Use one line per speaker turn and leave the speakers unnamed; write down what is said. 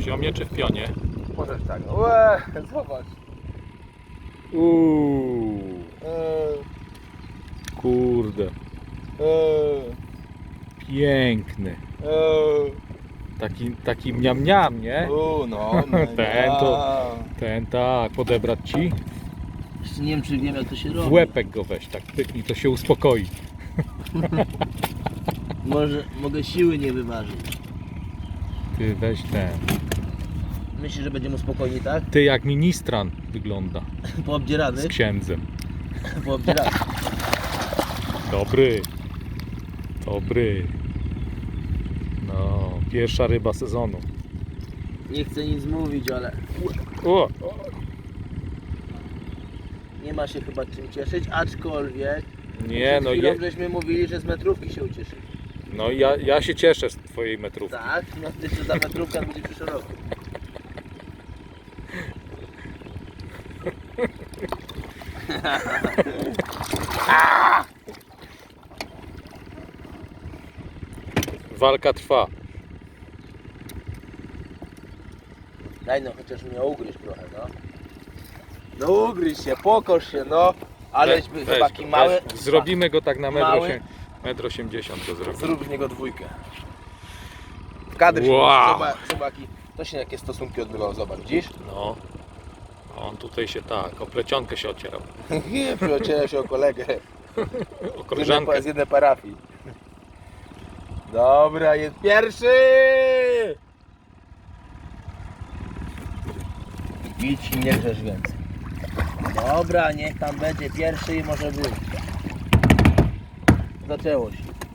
poziomie czy w pionie?
Możesz tak. Łe, zobacz.
Uuu,
Eee,
kurde,
eee,
piękny.
eee.
Taki, taki mniam mniam, nie?
U, no, no,
Ten to-. Ten tak, podebrać ci.
Jeszcze nie wiem, czy wiem, jak to się robi.
W łepek go weź, tak pyknij, to się uspokoi.
Może mogę siły nie wyważyć.
Ty weź ten.
Myślisz, że będzie mu spokojniej, tak?
Ty jak ministran wygląda
Poobdzierany?
z księdzem.
Poobdzierany.
Dobry. Dobry. No, pierwsza ryba sezonu.
Nie chcę nic mówić, ale
O,
nie ma się chyba czym cieszyć, aczkolwiek
nie,
przed
no,
chwilą
je,
żeśmy mówili, że z metrówki się ucieszy.
No i ja, ja się cieszę z twojej metrówki.
Tak, no ty za metrówka będzie przyszły rok.
Walka trwa.
Daj no, chociaż mnie ugryź trochę, no.
No ugryź się, pokoż się, no. Aleś
by
chyba taki mały...
weź. Zrobimy go tak na metr
Mały.
1,80 m to zrobił.
Zrób z niego dwójkę. Kadr
wow.
zobacz, to się jakie stosunki odbywał, zobacz, widzisz?
No. A on tutaj się tak, o plecionkę się ocierał.
Nie, ociera się o kolegę.
o koleżankę.
Z jednej, z jednej parafii. Dobra, jest pierwszy!
Idź i nie grzesz więcej. Dobra, niech tam będzie pierwszy i może być. Zaczęło się.